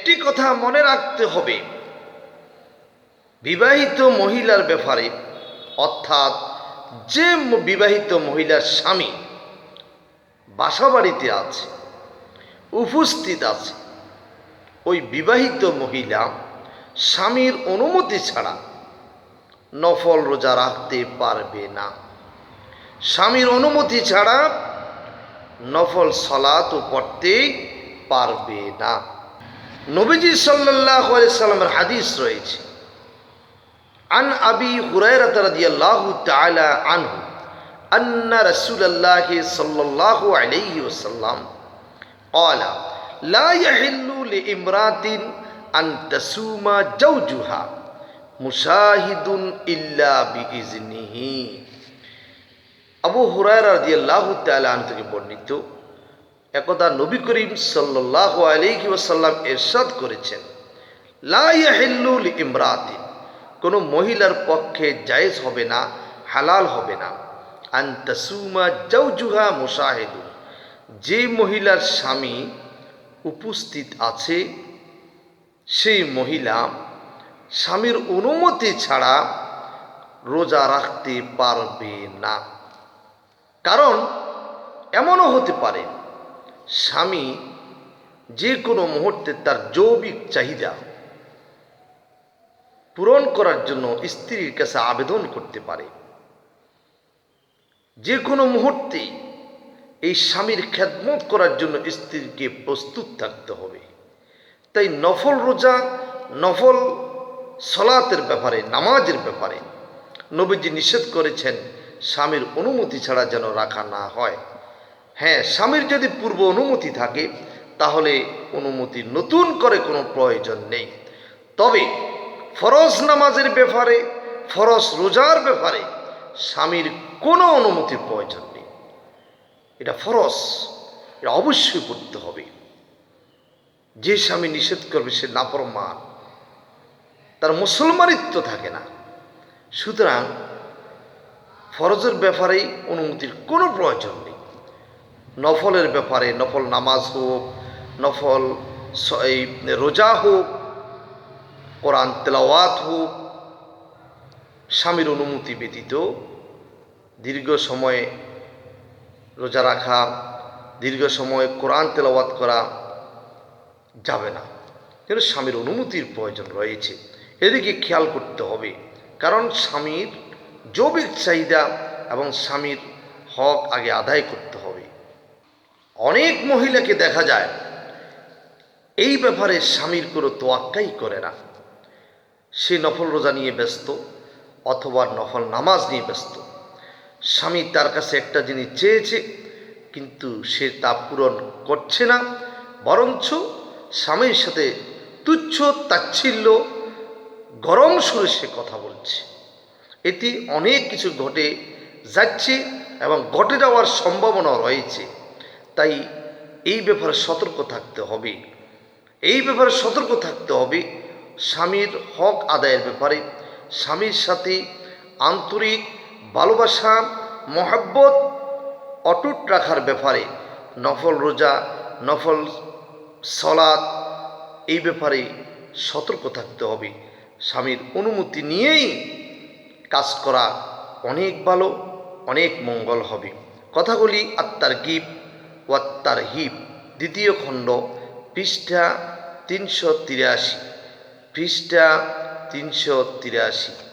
একটি কথা মনে রাখতে হবে। বিবাহিত মহিলার ব্যাপারে, অর্থাৎ যে বিবাহিত মহিলার স্বামী বাসাবাড়িতে আছে, উপস্থিত আছে, ওই বিবাহিত মহিলা স্বামীর অনুমতি ছাড়া নফল রোজা রাখতে পারবে না। স্বামীর অনুমতি ছাড়া নফল সলাত পড়তে পারবে না। নবীজি সাল্লাহ সাল্লামের হাদিস রয়েছে عن أبي هريرة رضي الله تعالى عنه أن رسول الله صلى الله عليه وسلم قال لا يحل لامرأة أن تسوم زوجها مشاهد إلا بإذنه আবু হুরায়রা রাদিয়াল্লাহু তাআলা আনহু থেকে বর্ণিত একদা নবী করিম সাল্লাল্লাহু আলাইহি ওসাল্লাম এরশাদ করেছেন, লা ইয়াহিল্লু লিইমরাতিন কোনো মহিলার পক্ষে জায়েজ হবে না, হালাল হবে না। আন্তাসুমা জাউজুহা মুশাহিদুন, যে মহিলার স্বামী উপস্থিত আছে, সেই মহিলা স্বামীর অনুমতি ছাড়া রোজা রাখতে পারবে না। কারণ এমনও হতে পারে স্বামী যে কোনো মুহূর্তে তার জৈবিক চাহিদা পূরণ করার জন্য স্ত্রীর কাছে আবেদন করতে পারে। যে কোনো মুহূর্তে এই স্বামীর খেদমত করার জন্য স্ত্রীকে প্রস্তুত থাকতে হবে। তাই নফল রোজা, নফল সলাতের ব্যাপারে, নামাজের ব্যাপারে নবীজি নিষেধ করেছেন, স্বামীর অনুমতি ছাড়া যেন রাখা না হয়। হ্যাঁ স্বামীর যদি পূর্ব অনুমতি থাকে, তাহলে অনুমতি নতুন করে কোনো প্রয়োজন নেই। তবে ফরজ নামাজের ব্যাপারে, ফরজ রোজার ব্যাপারে স্বামীর কোনো অনুমতির প্রয়োজন নেই। এটা ফরজ, এটা অবশ্যই করতে হবে। যে স্বামী নিষেধ করবে, সে নাপরমান তার মুসলমানিত্ব থাকে না। সুতরাং ফরজের ব্যাপারেই অনুমতির কোনো প্রয়োজন নেই। নফলের ব্যাপারে, নফল নামাজ হোক, নফল এই রোজা হোক, কোরআন তেলাওয়াত হোক, স্বামীর অনুমতি ব্যতীত দীর্ঘ সময়ে রোজা রাখা, দীর্ঘ সময় কোরআন তেলাওয়াত করা যাবে না। কিন্তু স্বামীর অনুমতির প্রয়োজন রয়েছে। এদিকে খেয়াল করতে হবে, কারণ স্বামীর জৈবিক চাহিদা এবং স্বামীর হক আগে আদায় করতে হবে। অনেক মহিলাকে দেখা যায়। এই ব্যাপারে স্বামীর কোনো তোয়াক্কাই করে না। সে নফল রোজা নিয়ে ব্যস্ত অথবা নফল নামাজ নিয়ে ব্যস্ত। স্বামী তার কাছে একটা জিনিস চেয়েছে, কিন্তু সে তা পূরণ করছে না, বরঞ্চ স্বামীর সাথে তুচ্ছ তাচ্ছিল্য, গরম সুরে সে কথা বলছে। এতে অনেক কিছু ঘটে যাচ্ছে এবং ঘটে যাওয়ার সম্ভাবনা রয়েছে। তাই এই ব্যাপারে সতর্ক থাকতে হবে। এই ব্যাপারে সতর্ক থাকতে হবে স্বামীর হক আদায়ের ব্যাপারে। স্বামীর সাথে আন্তরিক ভালোবাসা, মহাব্বত অটুট রাখার ব্যাপারে, নফল রোজা, নফল সলাদ এই ব্যাপারে সতর্ক থাকতে হবে। স্বামীর অনুমতি নিয়েই কাজ করা অনেক ভালো, অনেক মঙ্গল হবে। কথাগুলি আত্মার গিপ ও আত্মার হিপ দ্বিতীয় খণ্ড পৃষ্ঠা তিনশো তিরাশি পৃষ্ঠা তিনশো তিরাশি।